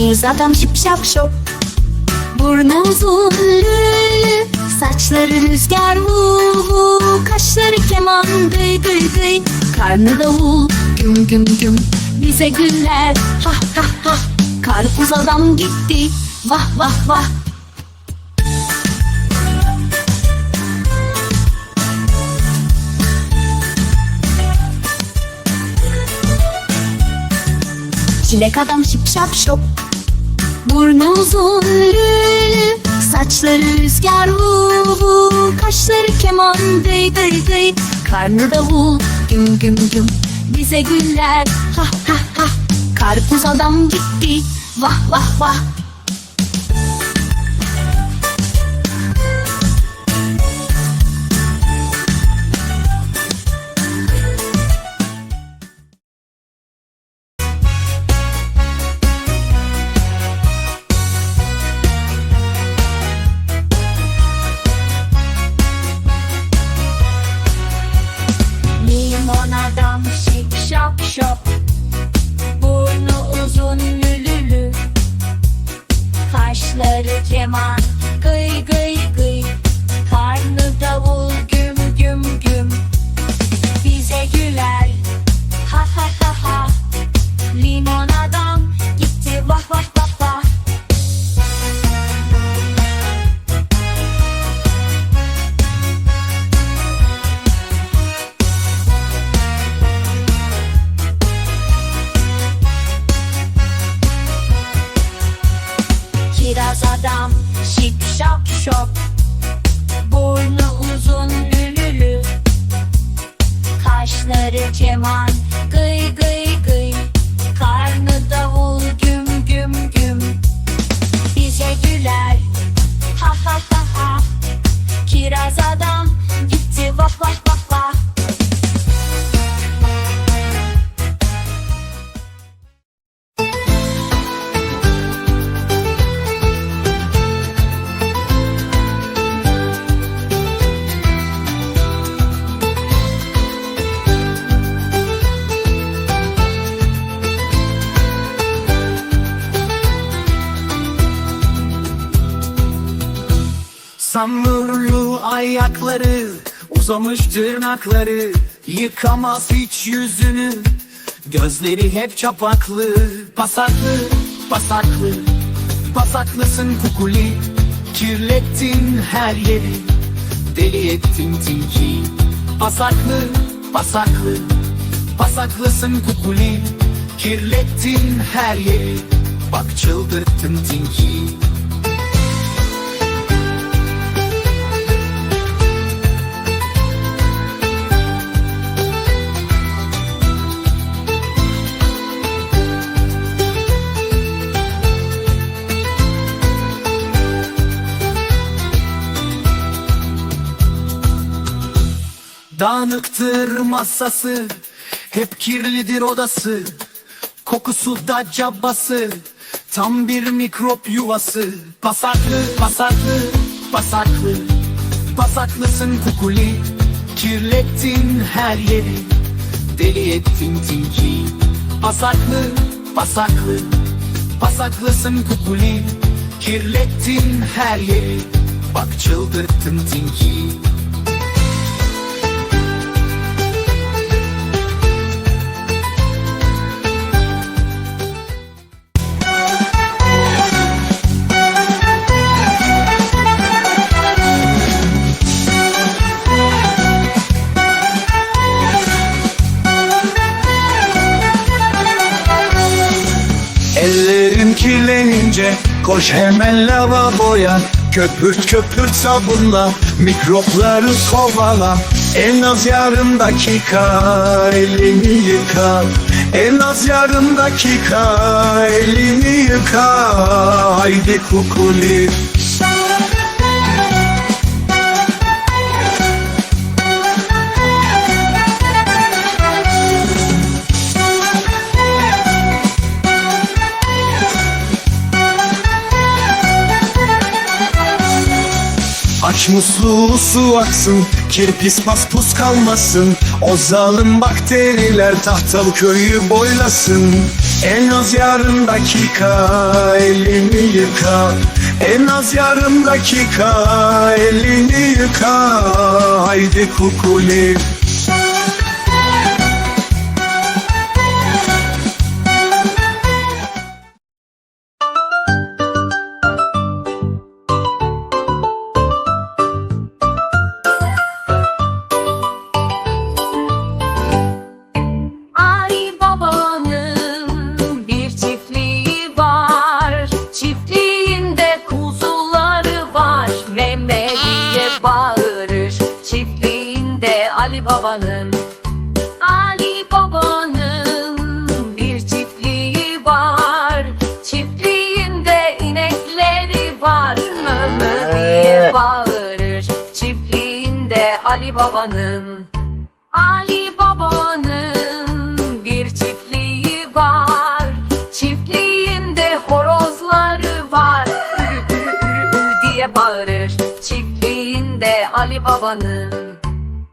Deniz adam şip şap şop. Burnu uzun lülü Saçları rüzgar vu vu. Kaşları keman gıy gıy gıy Karnı davul güm güm güm. Bize güller ha ha ha. Karpuz adam gitti vah vah vah. Çilek adam şip şap şop Burnu uzun lülü Saçları rüzgar vu vu Kaşları keman gıy gıy gıy Karnı davul güm güm güm. Bize güller ha ha ha. Karpuz adam gitti vah vah vah Kaşları adam şip şap şop Burnu uzun lülülü Kaşları keman gıy gıy gıy. Karnı davul güm güm güm. Bize güler ha ha ha ha. Kiraz adam Samurlu ayakları Uzamış tırnakları Yıkamaz hiç yüzünü. Gözleri hep çapaklı Pasaklı, pasaklı. Pasaklısın kukuli Kirlettin her yeri. Deli ettin tilki Pasaklı, pasaklı. Pasaklısın kukuli Kirlettin her yeri. Bak çıldırttın tilki Dağınıktır masası Hep kirlidir odası Kokusu da cabası Tam bir mikrop yuvası. Pasaklı, pasaklı, pasaklı Pasaklısın kukuli Kirlettin her yeri Deli ettin tilki Pasaklı, pasaklı Pasaklısın kukuli Kirlettin her yeri. Bak çıldırttın tilki kirlenince koş hemen lavaboya Köpürt köpürt sabunla mikropları kovala. En az yarım dakika elini yıka. En az yarım dakika elini yıka. Haydi kukuli Aç musluğu su aksın Kirpis paspus kalmasın. O zalim bakteriler tahtalı köyü boylasın. En az yarım dakika elini yıka. En az yarım dakika elini yıka. Haydi kukuli babanın Ali babanın bir çiftliği var. Çiftliğinde horozları var. Ürü diye bağırır. Çiftliğinde Ali babanın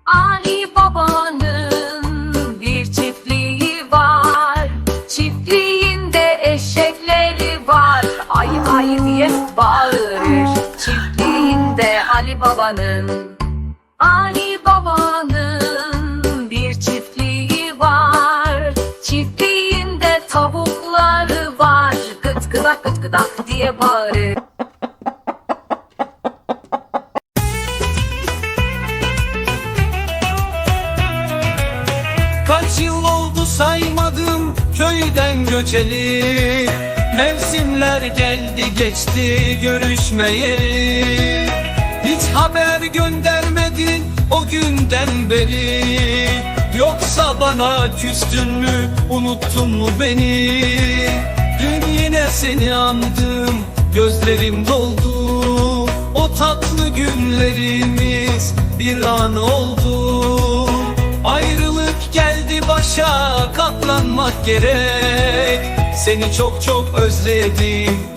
Ali babanın bir çiftliği var. Çiftliğinde eşekleri var. Ay ay diye bağırır. Çiftliğinde Ali babanın Ali babanın bir çiftliği var. Çiftliğinde tavukları var. Gıt gıdak gıt gıdak diye bağırır. Kaç yıl oldu saymadım köyden göçeli. Mevsimler geldi geçti görüşmeyeli Hiç haber göndermedin o günden beri. Yoksa bana küstün mü unuttun mu beni? Dün yine seni andım gözlerim doldu. O tatlı günlerimiz bir an oldu. Ayrılık geldi başa katlanmak gerek. Seni çok çok özledim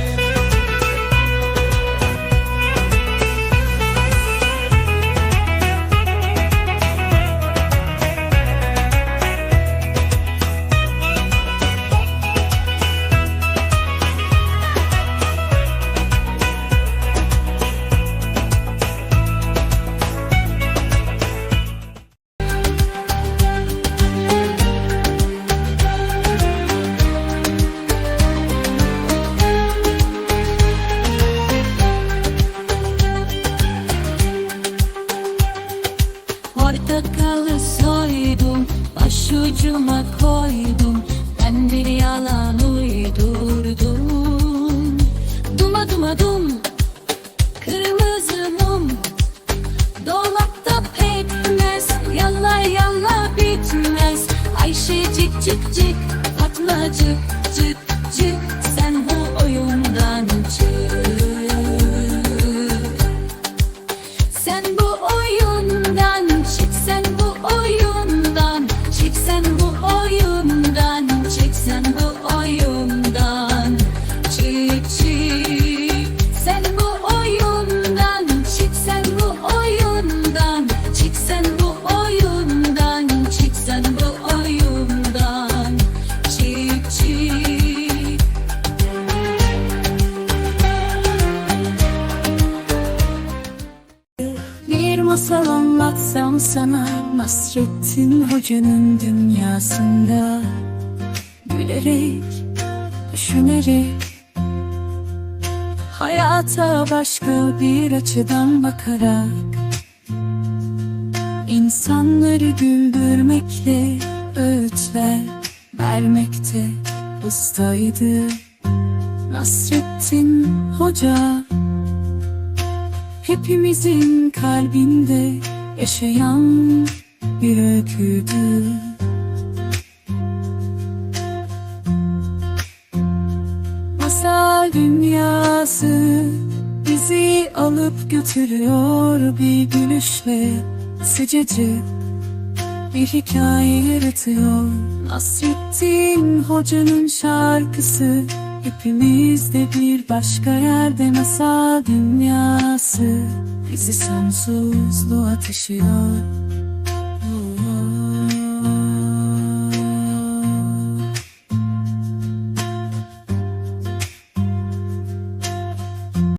anlatsam sana Nasrettin Hoca'nın dünyasında Gülerek, düşünerek Hayata başka bir açıdan bakarak İnsanları güldürmekle öğütler vermekte ustaydı. Nasrettin Hoca Hepimizin kalbinde yaşayan bir öyküdür Masal dünyası bizi alıp götürüyor bir gülüşle Sıcacık bir hikaye yaratıyor. Nasrettin Hoca'nın şarkısı Hepimizde bir başka yerde masal dünyası. Bizi sonsuzluğa taşıyor